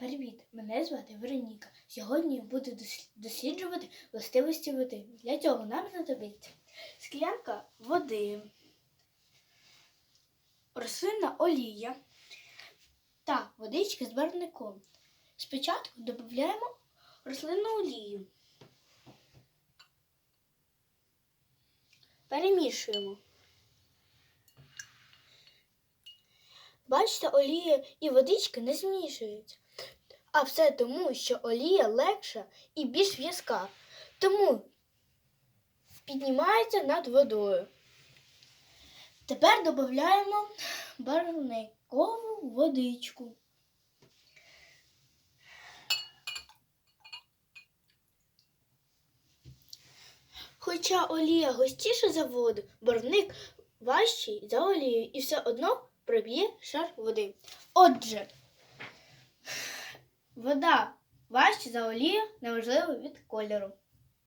Привіт, мене звати Вероніка. Сьогодні я буду досліджувати властивості води. Для цього нам знадобиться склянка води, рослинна олія та водичка з барвником. Спочатку додаємо рослинну олію. Перемішуємо. Бачите, олія і водичка не змішуються. А все тому, що олія легша і більш в'язка. Тому піднімається над водою. Тепер додаємо барвникову водичку. Хоча олія густіша за воду, барвник важчий за олію і все одно проб'є шар води. Отже, вода важче за олію, неважливо від кольору.